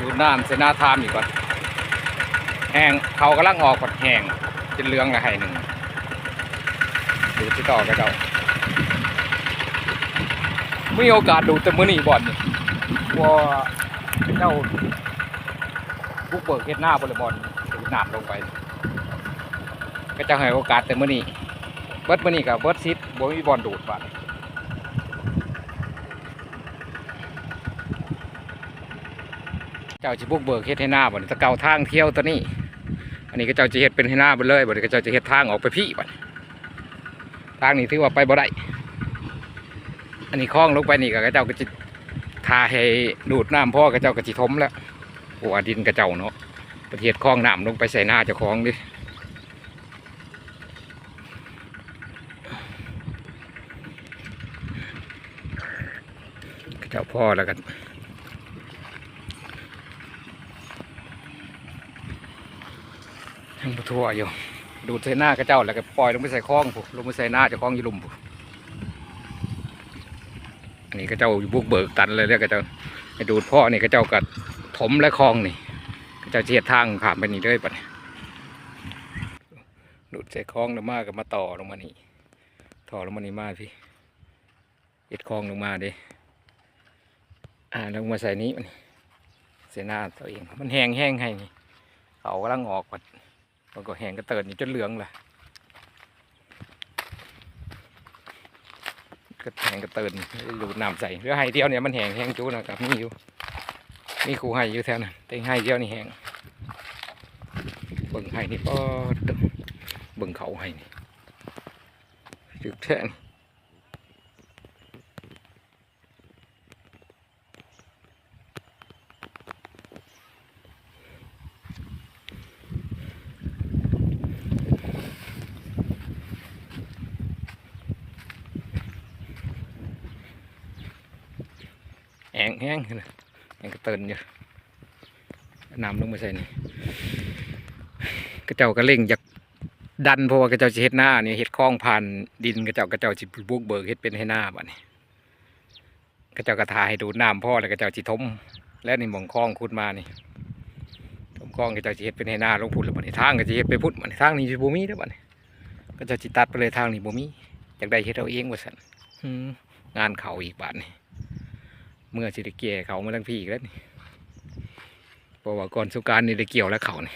ดูน้ำเสนาทามอีกก่อนแห้งเขากำลังออกก่อนแห้งเป็นเรื่องละไห้หนึ่งดูที่ต่อกันเจ้ามีโอกาสดูแต่มือนี้บ่อนนี่ว่าเจ้าบุกเบิกเฮ็ดหน้าบริบอลดูน้ำลงไป ก็จะให้โอกาสแต่มือนี้เบิดมือนี้กับเบิดซิดบ่มีบอลดูดบัดเจ้าจะบุกเบิกเฮ็ดให้หน้าบ่นี่ตะเก่าทางเที่ยวตัวนี้ อันนี้ก็เจ้าจะเฮ็ดเป็นให้หน้าไปเลยบ่นก็เจ้าจะเฮ็ดทางออกไปพี่บัดทางนี้ถือว่าไปบ่ได้อันนี้คล้องลงไปนี่ก็เจ้าก็จะทาให้ดูดน้ำพ่อก็เจ้าก็สิทมแล้วโอ้ดินกระเจ้าเนาะประเทศคล้องน้ำลงไปใส่หน้าเจ้าของดิเจ้าพ่อแล้วกัน ยังบทั่วอยู่ ดูดใส่หน้ากระเจ้าแล้วก็ปล่อยลงไปใส่คลองผูลงไปใส่หน้าจ้าของอยีลุมผูอันนี้กระเจ้าอยู่บุกเบิกตันเลยเรียกกระเจ้าให้ดูดพ่อนี่กระเจ้ากัดถมและคลองนี่กระเจ้าเจียดทางขามไปนี่เลยปัดนี้ดูดใส่คลองลงมาก็มาต่อลงมานี่ต่อลงมานี่มาพี่เอ็ดคลองลงมาดิอ่าลงมาใส่นี้มันใส่หน้าตัวเองมันแห้งแห้งให้นี่เขากำลังออกปัด มันก็แห้งกระเติดนี่จนเหลืองเลยก็แห้งกระเติดดูดน้ำใส่เรือไห้เดียวเนี่ยมันแห้งแห้งจูนะครับนี่อยู่มีครูไห้อยู่แถวนั้นแต่ไห้เดียวนี่แห้งเบิ่งไห้นี่ก็เบิ่งเขาไห้นี่จุดแท่น แห้งแห้งนะแห้งกระเตินอยู่น้ำลงมาใส่นี่กระเจ้าก็เร่งอยากดันเพราะว่ากระเจ้าจะเฮ็ดหน้านี่เฮ็ดคล้องผ่านดินกระเจ้ากระเจ้าจิบุกเบิกเฮ็ดเป็นให้หน้าบัดนี้กระเจ้ากระทาให้ดูน้ำพ่อแล้วกระเจ้าจิทมและนี่หมองคล้องขุดมานี่ทมคล้องกระเจ้าจิเฮ็ดเป็นให้หน้าลงพุ่นแล้วบัดนี้ทางก็จะเฮ็ดไปพุ่นบัดนี้ทางนี้สิบ่มีเด้อบัดนี้กระเจ้าจิตัดไปเลยทางนี้บ่มีอยากได้เฮ็ดเอาเองว่าซั่นงานเขาอีกบาดนี้ เมื่อสิได้เกี่ยเขามาทั้งพี่อีกแล้วนี่เพราะว่าก่อนสุการนี่ได้เกี่ยวแล้วเขานี่